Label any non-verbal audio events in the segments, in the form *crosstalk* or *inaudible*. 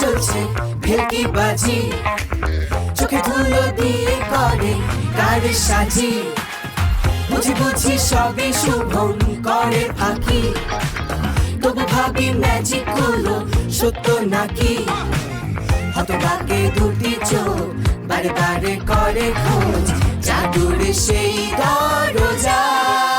চলছে ভেলকি বাজি। চোখে ধুলো দিয়ে করে কারে সাজি। বুঝি বুঝি সবে শুভম করে ফাঁকি। তবু ভাবি ম্যাজিকগুলো সত্য নাকি? হতভাগে দুটি চোখ বারে বারে করে খোঁজ, জাদুর সেই দরজা।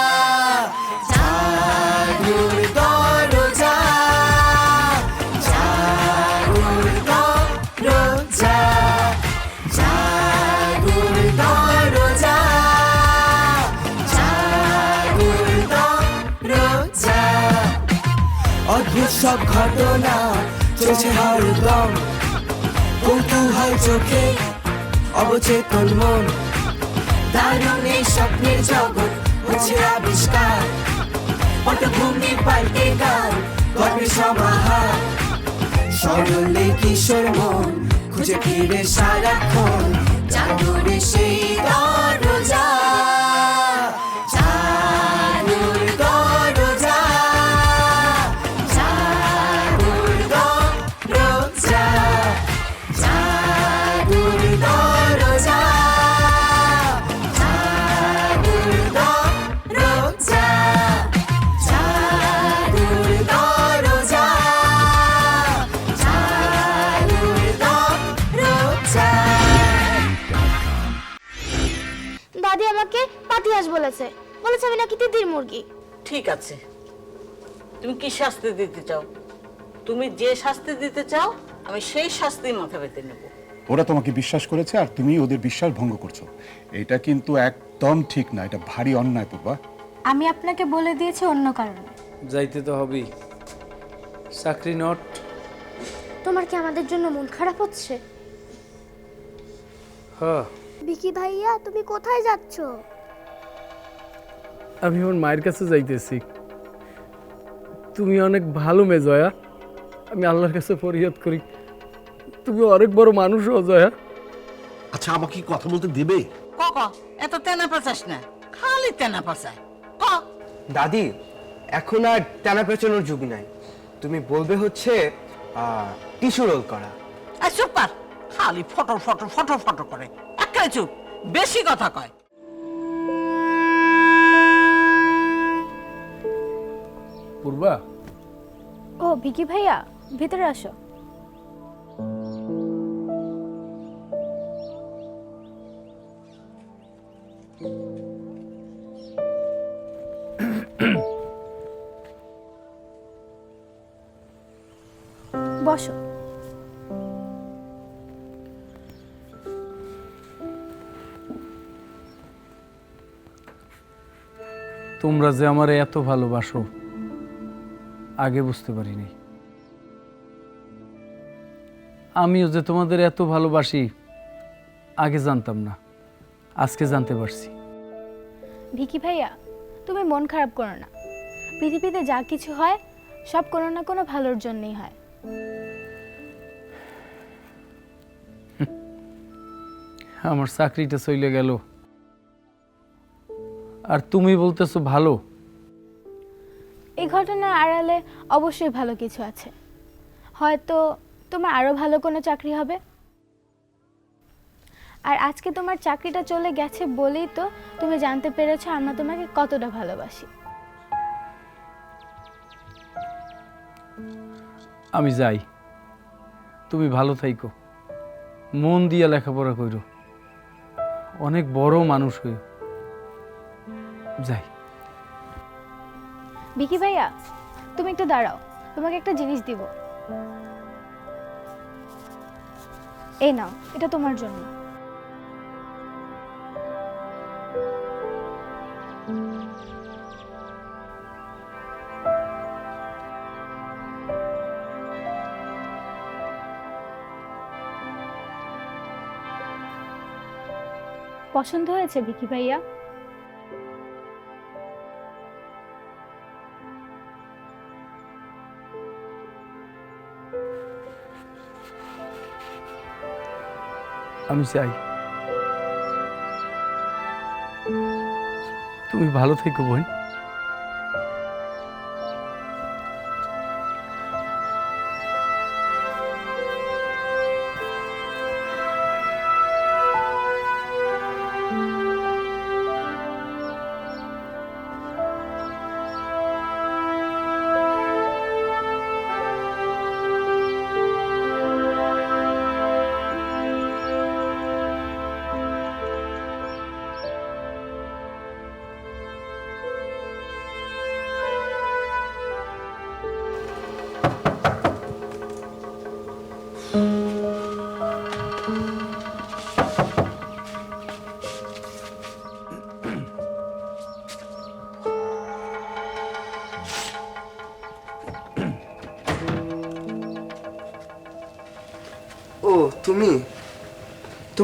সব ঘটনা চলছে হরদম কৌতূহল চোখে অবচেতন মন। দারুণ এই স্বপ্নের জগৎ হচ্ছে আবিষ্কার। পটভূমি পাল্টে গান গল্পের সমাহার। সরলে কিশোর মন, খুঁজে ফিরে সারাক্ষণ। জাদুরে সেই দরজা বলেছে। বলেছে আমি নাকি তিতির মুরগি। ঠিক আছে। তুমি কি শাস্তি দিতে চাও? তুমি যে শাস্তি দিতে চাও আমি সেই শাস্তি মাথা পেতে নেব। ওরা তোমাকে বিশ্বাস করেছে আর তুমি ওদের বিশ্বাস ভঙ্গ করছ। এটা কিন্তু একদম ঠিক না এটা ভারী অন্যায় পূর্বা। আমি আপনাকে বলে দিয়েছি অন্য কারণে। যাইতে তো হবেই। চাকরি নট। তোমার কি আমাদের জন্য মন খারাপ হচ্ছে? হ বিকি ভাইয়া তুমি কোথায় যাচ্ছ? আমি আমার মায়ের কাছে যাইতেছি। তুমি অনেক ভালো মেয়ে জয়া। আমি আল্লাহর কাছে ফরিয়াদ করি। তুমি অনেক বড় মানুষ ও জয়া। আচ্ছা আমাকে কি কথা বলতে দেবে? ক ক। এত তেনা পাচাস না। খালি তেনা পাচায়। ক। দাদি এখন আর টানা পেঁচানোর যুগ নাই। তুমি বলবে হচ্ছে টিস্যু রোল করা। আর চুপ কর। খালি ফটো ফটো ফটো ফটো করে। একাই চুপ। বেশি কথা কয়। পূর্বা? ও বিকি ভাইয়া ভিতরে আসো। বসো। তোমরা যে আমার এত ভালোবাসো আগে বুঝতে পারিনি। আমিও যে তোমাদের এত ভালোবাসি আগে জানতাম না। আজকে জানতে পারছি। ভিকি ভাইয়া তুমি মন খারাপ করো না। পৃথিবীতে যা কিছু হয় সব কোনো না কোনো ভালোর জন্যই হয়। আমার চাকরিটা চলে গেল। আর তুমি বলতেছো ভালো। ঘটনার আড়ালে অবশ্যই ভালো কিছু আছে। হয়তো তোমার আরও ভালো কোনো চাকরি হবে। আর আজকে তোমার চাকরিটা চলে গেছে বলেই তো তুমি জানতে পেরেছ আমরা তোমাকে কতটা ভালোবাসি। আমি যাই। তুমি ভালো থাইকো। মন দিয়া লেখাপড়া কইরো। অনেক বড় মানুষ হইও। যাই। বিকি ভাইয়া, তুমি একটু দাঁড়াও, তোমাকে একটা জিনিস দিব। এই নাও, এটা তোমার জন্য। পছন্দ হয়েছে বিকি ভাইয়া? আমি চাই। তুমি ভালো থেকো বোন।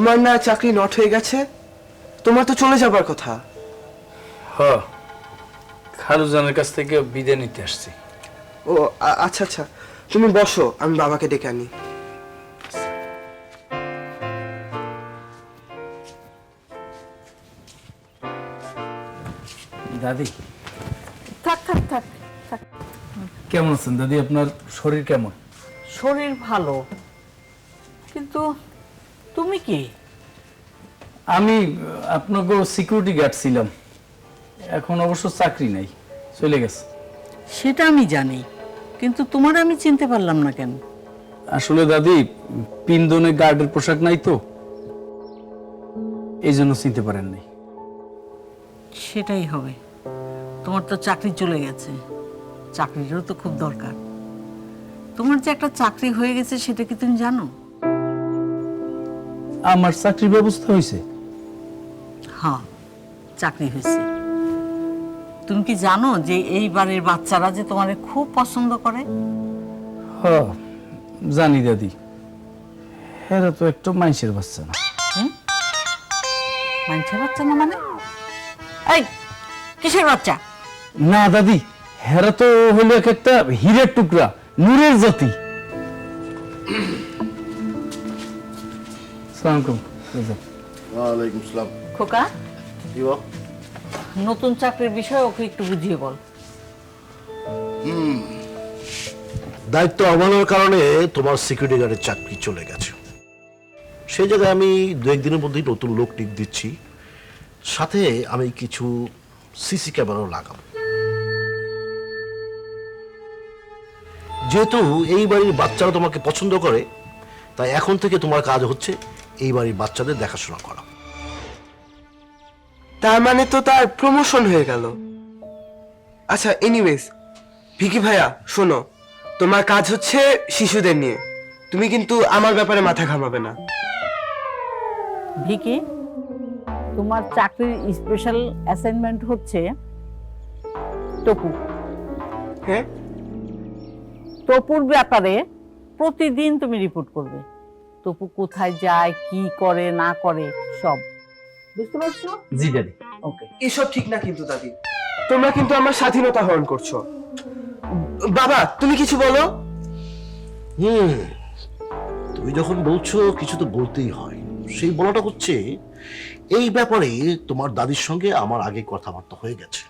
তোমার না চাকরি নট হয়ে গেছে? তোমার তো চলে যাবার কথা। হ খালুজানের কাছ থেকে বিদায় নিতে আসছি। ও আচ্ছা আচ্ছা। তুমি বসো আমি বাবাকে ডেকে আনি। দাদি। থাক থাক থাক। কেমন আছেন? দাদি আপনার শরীর কেমন? শরীর ভালো। কি? আমি আপনাকে সিকিউরিটি গার্ড ছিলাম। এখন অবশ্য চাকরি নাই চলে গেছে। সেটা আমি জানি কিন্তু তোমার আমি চিনতে পারলাম না কেন? আসলে দাদি পিন্দনে গার্ডের পোশাক নাই তো। এই জন্য চিনতে পারেন নাই। সেটাই হবে। তোমার তো চাকরি চলে গেছে। চাকরিরও তো খুব দরকার। তোমার যে একটা চাকরি হয়ে গেছে সেটা কি তুমি জানো? আমার চাকরির ব্যবস্থা হয়েছে। হ্যাঁ চাকরি হয়েছে। তুমি কি জানো যে এই বাড়ির বাচ্চারা যে তোমারে খুব পছন্দ করে? হ জানি দাদি। হেরা তো একটু মানুষের বাচ্চা না। মানুষের বাচ্চা না মানে? এই কিসের বাচ্চা? না দাদি হেরা তো হলো এক একটা হীরের টুকরা নূরের জাতি। সালাম ওয়ালাইকুম আসসালাম খোকা? কি বল? নতুন চাকরির বিষয়ে ওকে একটু বুঝিয়ে বল। দায়িত্ব অবমাননার কারণে তোমার সিকিউরিটি গার্ডের চাকরি চলে গেছে। সেই জায়গায় আমি দু একদিনের মধ্যেই নতুন লোক টিপ দিচ্ছি। সাথে আমি কিছু সিসি ক্যামেরাও লাগাবো। যেহেতু এই বাড়ির বাচ্চারা তোমাকে পছন্দ করে তাই এখন থেকে তোমার কাজ হচ্ছে এই বাড়ির বাচ্চাদের দেখাশোনা করা। তার মানে তো তার প্রমোশন হয়ে গেল। আচ্ছা এনিওয়েজ ভিকি ভাইয়া শোনো তোমার কাজ হচ্ছে শিশুদের নিয়ে। তুমি কিন্তু আমার ব্যাপারে মাথা ঘামাবে না। ভিকি তোমার চাকরির স্পেশাল অ্যাসাইনমেন্ট হচ্ছে টপু। হ্যাঁ? টপুর ব্যাপারে প্রতিদিন তুমি রিপোর্ট করবে। টপু কোথায় যায় কি করে না করে সব। বুঝতে পারছ? জি দাদি। ওকে। এসব ঠিক না কিন্তু দাদি। তোমরা কিন্তু আমার স্বাধীনতা হরণ করছ। বাবা তুমি কিছু বলো? হুম তুমি যখন বলছো কিছু তো বলতেই হয়। সেই বলাটা হচ্ছে এই ব্যাপারে তোমার দাদির সঙ্গে আমার আগে কথাবার্তা হয়ে গেছে।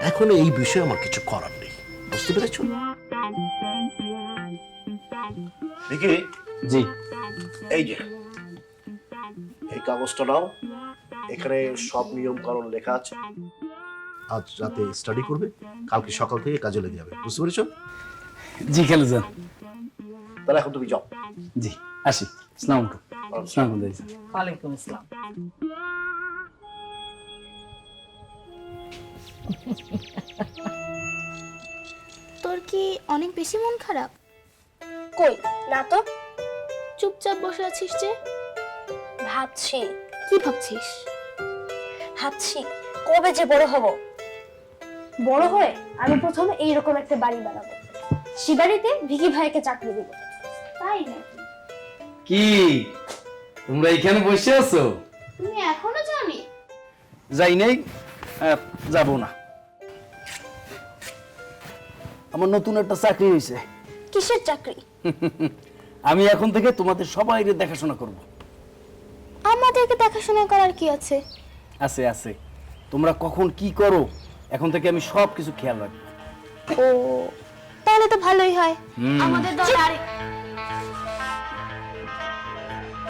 এখন এই বিষয়ে আমার কিছু করার নেই। বুঝতে পেরেছ? দেখি। জি। এই যে এই কাগজটা নাও। এখানে সব নিয়ম কারণ লেখা আছে। আজ রাতে স্টাডি করবে। কালকে সকাল থেকে কাজে লেগে যাবে। বুঝতে পেরেছ? জি খালুজান তাহলে এখন তুমি যাও। জি আসি। আসসালামু আলাইকুম। আসসালামু আলাইকুম। ওয়ালাইকুম আসসালাম। তোর কি অনেক বেশি মন খারাপ? কই? না তো? চুপচাপ বসে আছিস যে? ভাবছি। কি ভাবছিস? ভাবছি কবে যে বড় হব। বড় হয়ে আমি প্রথমে এইরকম একটা বাড়ি বানাবো। সে বাড়িতে ভিকি ভাইকে চাকরি দেবো। তাই নাকি? কি? তোমরা এখানে বসে আছো? তুমি এখনও জানি যাই নাই আহ, যাব না। আমার নতুন একটা চাকরি হয়েছে কিসের চাকরি? *laughs* আমি এখন থেকে তোমাদের সবাই দেখাশোনা করব। আমাদেরকে দেখাশোনা করার কি আছে? আছে আছে। তোমরা কখন কি করো এখন থেকে আমি সব কিছু খেয়াল রাখব। ও তাহলে তো ভালোই হয়। আমাদের দলে আরে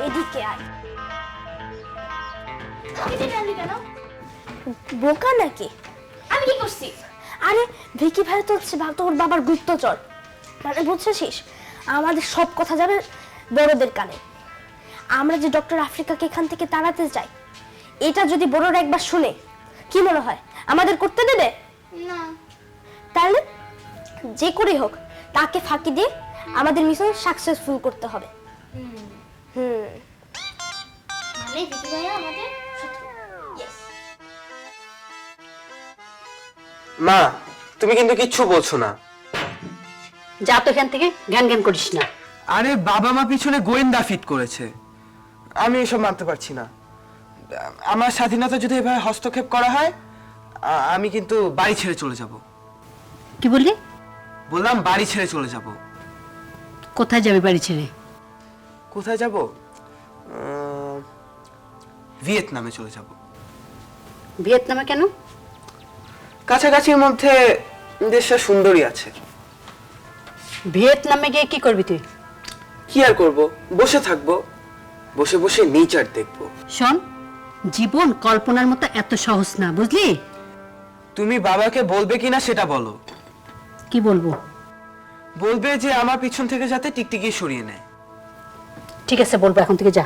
এদিকে আয়। বোকা নাকি? আমি কি করছি? আরে ভিকি ভাই তো হচ্ছে তোর বাবার গুপ্তচর। মানে বুঝছিস? আমাদের সব কথা যাবে বড়দের কানে। আমরা যে ডক্টর আফ্রিকাকে এখান থেকে তাড়াতে চাই এটা যদি বড়রা একবার শুনে কি মনে হয়? আমাদের করতে দেবে? না। তাহলে যে করেই হোক তাকে ফাঁকি দিয়ে আমাদের মিশন সাকসেসফুল করতে হবে। হুম। মানে আমাদের মা তুমি কিন্তু কিচ্ছু বলছো না। যা তো এখান থেকে জ্ঞান জ্ঞান করিস না। আরে বাবা মা পিছনে গোয়েন্দা ফিট করেছে। আমি এসব মানতে পারছি না। আমার স্বাধীনতা যদি এভাবে হস্তক্ষেপ করা হয় আ- আমি কিন্তু বাড়ি ছেড়ে চলে যাব। কি বললি? বললাম বাড়ি ছেড়ে চলে যাব। কোথায় যাবে বাড়ি ছেড়ে? কোথায় যাব? ভিয়েতনামে চলে যাব। ভিয়েতনামে কেন? কাছাকাছির মধ্যে দেশটা সুন্দরী আছে। ভিয়েতনামে গিয়ে কি করবি তুই? কি আর করব? বসে থাকব। বসে বসে নেচার দেখব। শোন জীবন কল্পনার মতো এত সহজ না বুঝলি? তুমি বাবাকে বলবে কিনা সেটা বলো। কি বলব? বলবে যে আমার পিছন থেকে যাতে টিকটিকি সরিয়ে নেয়। ঠিক আছে বলব এখন থেকে যা।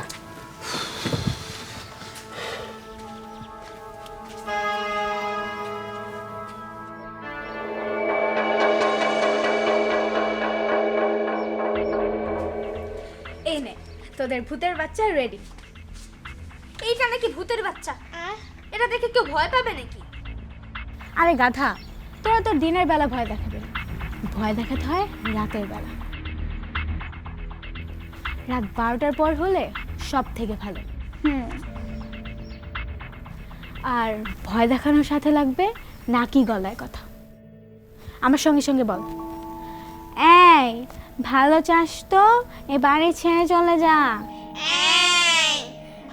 তোদের ভূতের বাচ্চা রেডি এইটা নাকি ভূতের বাচ্চা? এটা দেখে কেউ ভয় পাবে নাকি? আরে গাধা তোরা তো দিনের বেলা ভয় দেখাবে না। ভয় দেখাতে হয় রাতের বেলা। রাত বারোটার পর হলে সব থেকে ভালো আর ভয় দেখানোর সাথে লাগবে নাকি গলায় কথা। আমার সঙ্গে সঙ্গে বল। এই ভালো চাস তো? এ বাড়ি ছেড়ে চলে যা।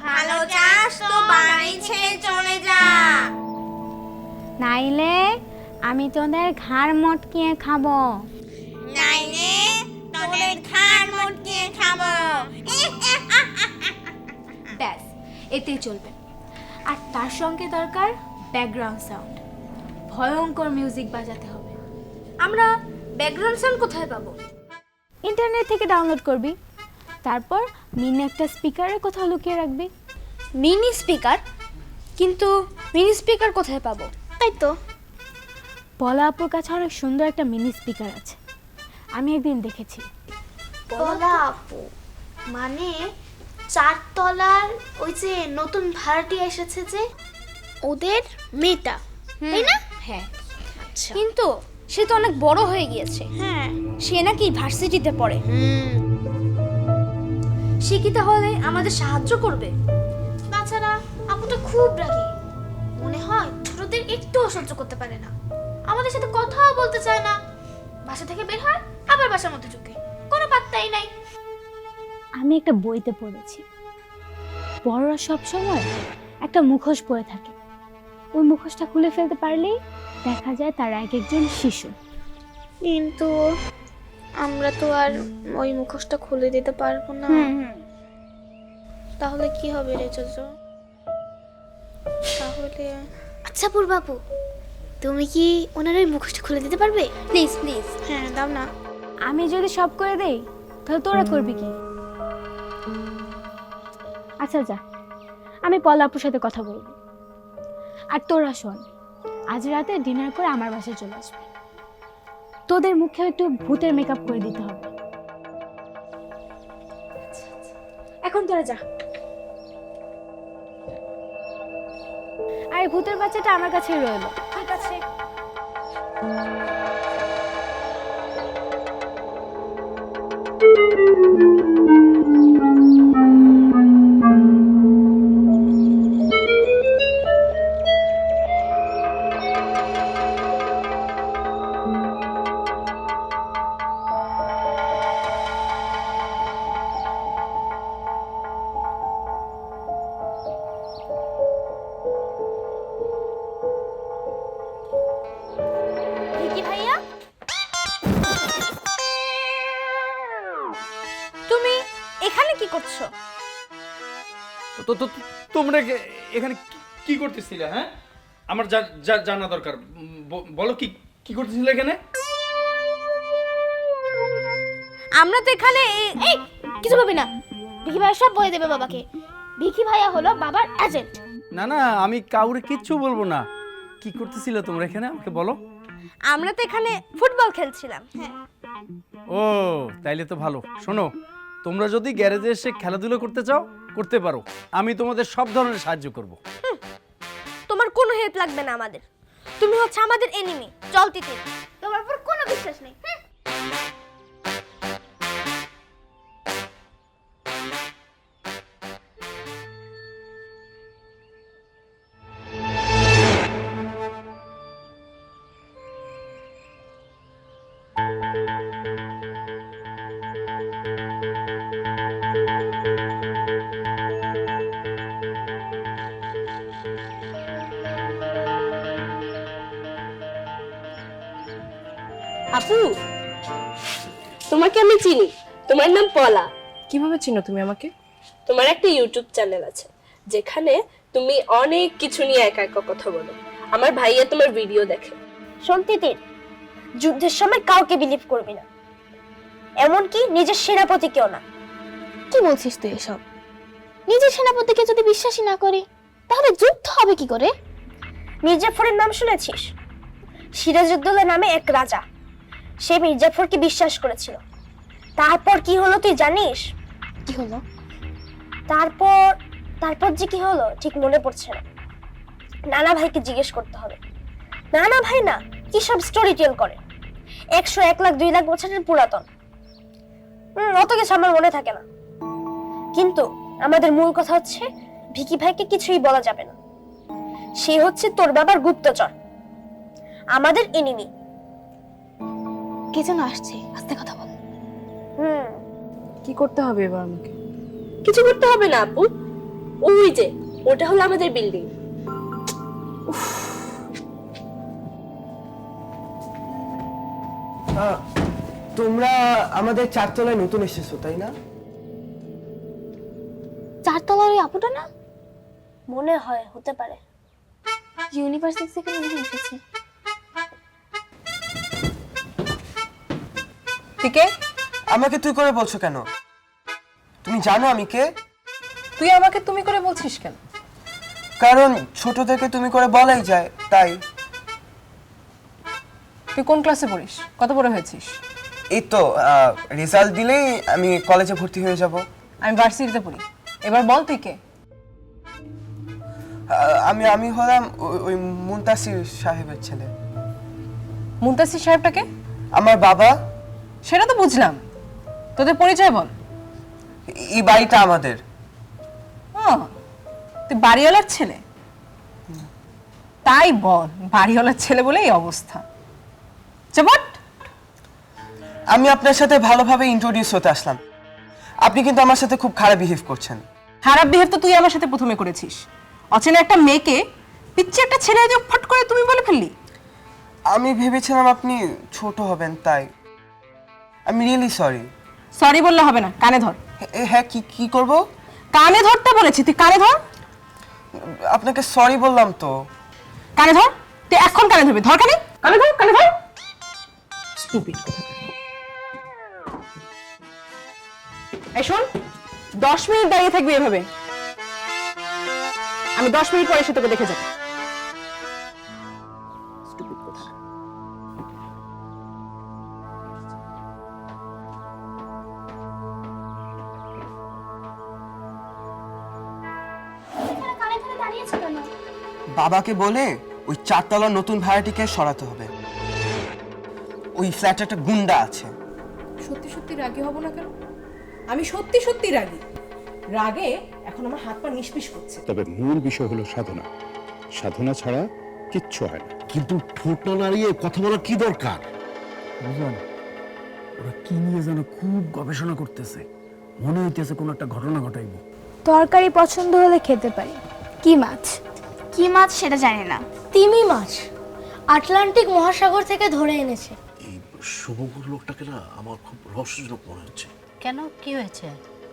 ভালো চাস তো বাড়ি ছেড়ে চলে যা। নাইলে আমি তোদের ঘাড় মটকিয়ে খাব। নাইলে তোদের ঘাড় মটকে খাব। ব্যাস এতেই চলবে। আর তার সঙ্গে দরকার ব্যাকগ্রাউন্ড সাউন্ড ভয়ঙ্কর মিউজিক বাজাতে হবে। আমরা ব্যাকগ্রাউন্ড সাউন্ড কোথায় পাবো? ইন্টারনেট থেকে ডাউনলোড করবি। তারপর মিনি একটা স্পিকারে কোথাও লুকিয়ে রাখবি। Mini speaker? কিন্তু মিনি স্পিকার কোথায় পাবো? তাই তো। পলা আপুর কাছে অনেক সুন্দর একটা মিনি স্পিকার আছে। আমি একদিন দেখেছি। পলা আপু মানে চারতলার ওই যে নতুন ভাড়াটি এসেছে যে? ওদের মেয়েটা তাই না? হ্যাঁ। আচ্ছা। কিন্তু সে তো অনেক বড় হয়ে গিয়েছে। হ্যাঁ। সে নাকি ভার্সিটিতে পড়ে। হুম। সে কি তাহলে আমাদের সাহায্য করবে? তাছাড়া আপুটা খুব রাগী। মনে হয় ছোটদের একটুও সহ্য করতে পারে না। আমাদের সাথে কথাও বলতে চায় না। বাসা থেকে বের হয় আবার বাসার মধ্যে ঢুকে। কোনো পাত্তাই নাই। আমি একটা বইতে পড়েছি। বড়রা সব সময় একটা মুখোশ পরে থাকে। ওই মুখোশটা খুলে ফেলতে পারলেই দেখা যায় তারা এক একজন শিশু। কিন্তু আমরা তো আর ওই মুখোশটা খুলে দিতে পারব না। তাহলে কি হবে রে জোজো? তাহলে আচ্ছা পূর্বাপু তুমি কি ওনার ওই মুখোশটা খুলে দিতে পারবে? Please please. হ্যাঁ দাও না। আমি যদি সব করে দেই তাহলে তোরা করবি কি? আচ্ছা যা। আমি পলা আপুর সাথে কথা বলব। আর তোরা শোন। আজ রাতে ডিনার করে আমার বাসায় চলে আসবে। তোদের মুখে একটু ভূতের মেকআপ করে দিতে হবে। এখন তোরা যা। আর, ভূতের বাচ্চাটা আমার কাছেই রইল। ঠিক আছে ভিকি করছ? তো তো তো- তোমরা এখানে কি- করতেছিলে হ্যাঁ? আমার জা- জানা দরকার বলো কি কি করতেছিলে এখানে? আমরা তো এখানে এই কিছু ভাবি না। ভিকি ভাইয়া সব বলে দেবে বাবাকে। ভিকি ভাইয়া হলো বাবার এজেন্ট না না আমি কাউরে কিচ্ছু বলব না। কি করতেছিলে তোমরা এখানে আমাকে বলো। আমরা তো এখানে ফুটবল খেলছিলাম হ্যাঁ। ও তাইলে তো ভালো। শোনো তোমরা যদি গ্যারেজে এসে খেলাধুলো করতে চাও করতে পারো। আমি তোমাদের সব ধরনের সাহায্য করব। তোমার কোনো হেল্প লাগবে না আমাদের। তুমি হচ্ছে আমাদের এনিমি চল তিতির। তোমার উপর কোনো বিশ্বাস নেই হুম। আপু তোমাকে আমি চিনি। তোমার নাম পলা। কীভাবে চিনো তুমি আমাকে? তোমার একটা ইউটিউব চ্যানেল আছে যেখানে তুমি অনেক কিছু নিয়ে একা একা কথা বলো। আমার ভাইয়া তোমার ভিডিও দেখে। শোন তিতির যুদ্ধের সময় কাউকে বিলিভ করবি না। এমনকি নিজের সেনাপতিকেও না। কি বলছিস তুই এসব? নিজের সেনাপতিকে যদি বিশ্বাসই না করি তাহলে যুদ্ধ হবে কি করে? মির্জাফরের নাম শুনেছিস? সিরাজউদ্দৌলা নামে এক রাজা। সে মির্জাফরকে বিশ্বাস করেছিল। তারপর কি হলো তুই জানিস? কি হলো? তারপর তারপর যে কি হলো ঠিক মনে পড়ছে না। নানা ভাইকে জিজ্ঞেস করতে হবে। নানা ভাই না কি সব স্টোরি টেল করে? একশো এক লাখ দুই লাখ বছরের পুরাতন। অত কিছু আমার মনে থাকে না। কিন্তু আমাদের মূল কথা হচ্ছে ভিকি ভাইকে কিছুই বলা যাবে না। সে হচ্ছে তোর বাবার গুপ্তচর। আমাদের এনিমি কে যেন আসছে? আস্তে কথা বল। হুম। কি করতে হবে এবার আমাকে? কিছু করতে হবে না আপু। ওই যে ওটা হলো আমাদের বিল্ডিং তোমরা আমাদের চারতলায় নতুন এসেছ তাই না? চারতলার ওই আপুটা না? মনে হয় হতে পারে। ইউনিভার্সিটি থেকে মনে হয় এসেছে। টিকে আমাকে তুই করে বলছো কেন? তুমি জানো আমি কে? তুই আমাকে তুমি করে বলছিস কেন? কারণ ছোট থেকে তুমি করে বলাই যায় তাই। তুই কোন ক্লাসে পড়িস? কত বড় হয়েছিস? এই তো রেজাল্ট দিলেই আমি কলেজে ভর্তি হয়ে যাব। আমি ভার্সিটিতে পড়ি। এবার বল তুই কে? আমি আমি হলাম ওই- ওই মুন্তাসির সাহেবের ছেলে। মুন্তাসির সাহেবটাকে আমার বাবা। সেটা তো বুঝলাম। তোদের পরিচয় বল। এই বাড়িটা আমাদের। ও তুই বাড়িওয়ালার ছেলে? তাই বল বাড়িওয়ালার ছেলে বলে এই অবস্থা। চবট আমি আপনার সাথে ভালোভাবে ইন্ট্রোডিউস হতে আসলাম। আপনি কিন্তু আমার সাথে খুব খারাপ বিহেভ করছেন। খারাপ বিহেভ তো তুই আমার সাথে প্রথমে করেছিস। অচেনা একটা মেয়েকে পিচ্ছি একটা ছেলে যে ফট করে তুমি বলে ফেললি। আমি ভেবেছিলাম আপনি ছোট হবেন তাই আমি রিয়েলি সরি সরি বললে হবে না কানে ধর। হ্যাঁ কি কি করব? কানে ধরতে বলেছি তুই কানে ধর। আপনাকে সরি বললাম তো। কানে ধর তুই এখন কানে ধরবি ধর কানে কানে ধর কানে ধর। স্টুপিড এই শোন দশ মিনিট দাঁড়িয়ে থাকবি এভাবে। আমি দশ মিনিট পরে এসে তোকে দেখে যাব। বাবাকে বলে ওই চারতলা নতুন ভাড়াটিকে সরাতে হবে। ওই ফ্ল্যাটে একটা গুন্ডা আছে। সত্যি সত্যি রাগী হব না কেন? আমি সত্যি সত্যি রাগী। রাগে এখন আমার হাত পা নিষ্পিস করছে। তবে মূল বিষয় হলো সাধনা। সাধনা ছাড়া কিচ্ছু হয় না। কিন্তু ঠোঁট না নাড়িয়ে কথা বলার কি দরকার? বুঝলাম ওরা কি নিয়ে যেন খুব গবেষণা করতেছে। মনে হইতেছে কোনো একটা ঘটনা ঘটাইব। তরকারি পছন্দ হলে খেতে পারি। কি মাছ? কি মাছ সেটা জানি না। তিমি মাছ। আটলান্টিক মহাসাগর থেকে ধরে এনেছে। এই শুভঙ্কর লোকটাকে না আমার খুব রহস্যজনক মনে হচ্ছে। কেন? কি হয়েছে?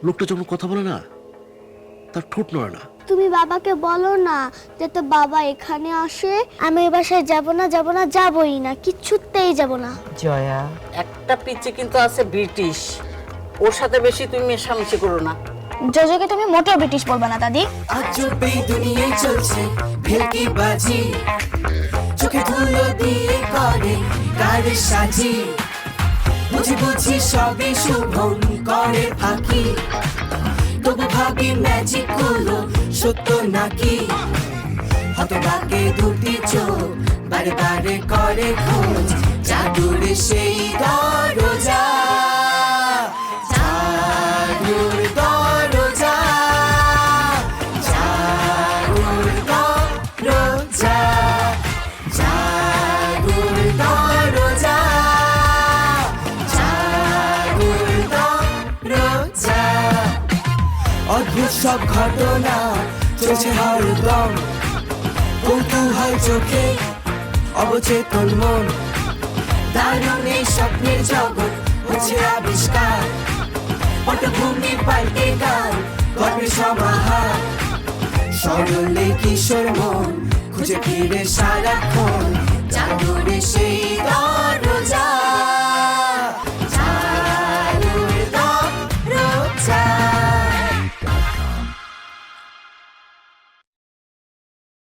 লোকটা যখন কথা বলে না তার ঠোঁট নড়ে না। তুমি বাবাকে বলো না যাতে বাবা এখানে আসে। আমি এ বাসায় যাব না যাব না যাবই না কিচ্ছুতেই যাব না। জয়া একটা পিচে কিন্তু আছে ব্রিটিশ। ওর সাথে বেশি তুমি মেশামেশি করো না। জজকে তুমি মোটেও ব্রিটিশ বলবে না, দাদি। আজ এই দুনিয়ায় চলছে ভেলকি বাজি চোখে ধুলো দিয়ে করে গাড়ি সাজি। বুঝি বুঝি সবে শুভম করে ফাঁকি। তবু ভাবি ম্যাজিকগুলো সত্য নাকি? হতভাগে দুটি চোখ বারে বারে করে খোঁজ। জাদুর সেই দরজা। সব ঘটনা চলছে হরদম কৌতূহল চোখে অবচেতন মন। দারুণ এই স্বপ্নের জগৎ হচ্ছে আবিষ্কার। পটভূমি পাল্টে গান গল্পের সমাহার। সরলে কিশোর মন, খুঁজে ফিরে সারাক্ষণ। জাদুরে সেই